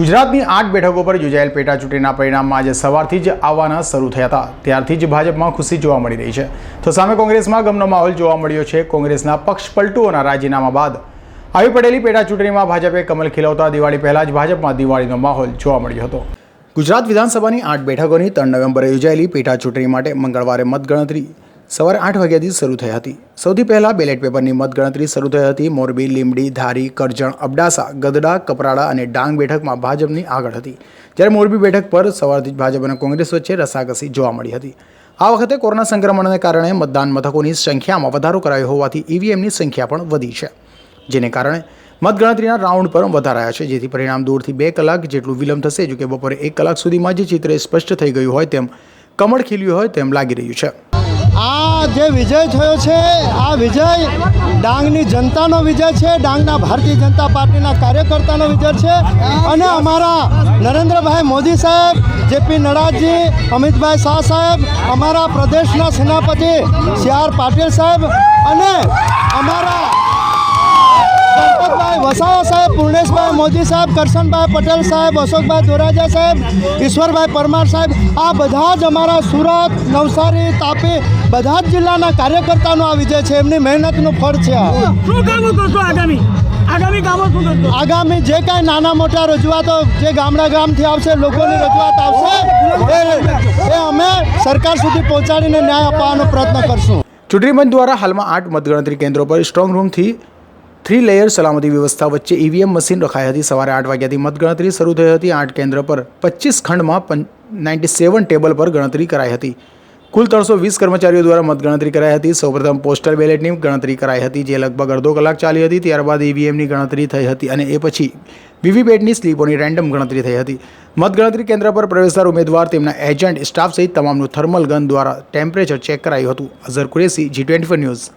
ગુજરાતની આઠ બેઠકો પર યોજાયેલ પેટા ચૂંટણીના પરિણામમાં આજે સવારથી જ આવવાના શરૂ થયા હતા. ત્યારથી જ ભાજપમાં ખુશી જોવા મળી રહી છે. તો સામે કોંગ્રેસમાં ગમનો માહોલ જોવા મળ્યો છે. કોંગ્રેસના પક્ષ પલટુઓના રાજીનામા બાદ આવી પડેલી પેટા ચૂંટણીમાં ભાજપે કમલ ખીલવતા દિવાળી પહેલા જ ભાજપમાં દિવાળીનો માહોલ જોવા મળ્યો હતો. ગુજરાત વિધાનસભાની આઠ બેઠકોની ત્રણ નવેમ્બરે યોજાયેલી પેટા ચૂંટણી માટે મંગળવારે મતગણતરી સવારે આઠ વાગ્યાથી શરૂ થઈ હતી. સૌથી પહેલાં બેલેટ પેપરની મતગણતરી શરૂ થઈ હતી. મોરબી, લીંબડી, ધારી, કરજણ, અબડાસા, ગદડા, કપરાડા અને ડાંગ બેઠકમાં ભાજપની આગળ હતી. જ્યારે મોરબી બેઠક પર સવારથી જ ભાજપ અને કોંગ્રેસ વચ્ચે રસાકસી જોવા મળી હતી. આ વખતે કોરોના સંક્રમણને કારણે મતદાન મથકોની સંખ્યામાં વધારો કરાયો હોવાથી ઈવીએમની સંખ્યા પણ વધી છે. જેને કારણે મતગણતરીના રાઉન્ડ પર વધારાયા છે, જેથી પરિણામ દૂરથી બે કલાક જેટલું વિલંબ થશે. જો કે બપોરે એક કલાક સુધીમાં જે ચિત્ર સ્પષ્ટ થઈ ગયું હોય તેમ કમળ ખીલ્યું હોય તેમ લાગી રહ્યું છે. આ જે વિજય થયો છે, આ વિજય ડાંગની જનતાનો વિજય છે, ડાંગના ભારતીય જનતા પાર્ટીના કાર્યકર્તાનો વિજય છે. અને અમારા નરેન્દ્રભાઈ મોદી સાહેબ, જેપી નડાજી, અમિતભાઈ શાહ સાહેબ, અમારા પ્રદેશના સેનાપતિ સી આર પાટીલ સાહેબ અને અમારા સાહેબ પૂર્ણેશભાઈ મોદી સાહેબ કરશનભાઈ પટેલ સાહેબ અશોકભાઈ દોરાજા સાહેબ ઈશ્વરભાઈ પરમાર સાહેબ આ બધા જ અમારા સુરત નવસારી તાપી બધા જ જિલ્લાના કાર્યકર્તાનો આ વિજય છે. એમની મહેનતનું ફળ છે આ. શું કામો કરશો આગામી? આગામી કામો શું કરશો આગામી જે કાંઈ નાના મોટા રજૂઆતો જે ગામડા ગામથી આવશે લોકોની રજૂઆત આવશે એ- એ અમે સરકાર સુધી પહોંચાડીને ન્યાય અપાવવાનો પ્રયત્ન કરશું. ચૂંટણી પંચ દ્વારા હાલમાં આઠ મતગણતરી કેન્દ્રો પર સ્ટ્રોંગ રૂમથી થ્રી લેયર સલામતી વ્યવસ્થા વચ્ચે ઈવીએમ મશીન રખાઈ હતી. સવારે આઠ વાગ્યાથી મતગણતરી શરૂ થઈ હતી. આઠ કેન્દ્ર પર પચીસ ખંડમાં નાઇન્ટી સેવન ટેબલ પર ગણતરી કરાઈ હતી. કુલ ત્રણસો વીસ કર્મચારીઓ દ્વારા મતગણતરી કરાઈ હતી. સૌપ્રથમ પોસ્ટલ બેલેટની ગણતરી કરાઈ હતી, જે લગભગ અડધો કલાક ચાલી હતી. ત્યારબાદ ઈવીએમની ગણતરી થઈ હતી અને એ પછી વીવીપેટની સ્લીપોની રેન્ડમ ગણતરી થઈ હતી. મતગણતરી કેન્દ્ર પર પ્રવેશનાર ઉમેદવાર, તેમના એજન્ટ, સ્ટાફ સહિત તમામનું થર્મલ ગન દ્વારા ટેમ્પરેચર ચેક કરાયું હતું. Azhar Qureshi, G twenty news.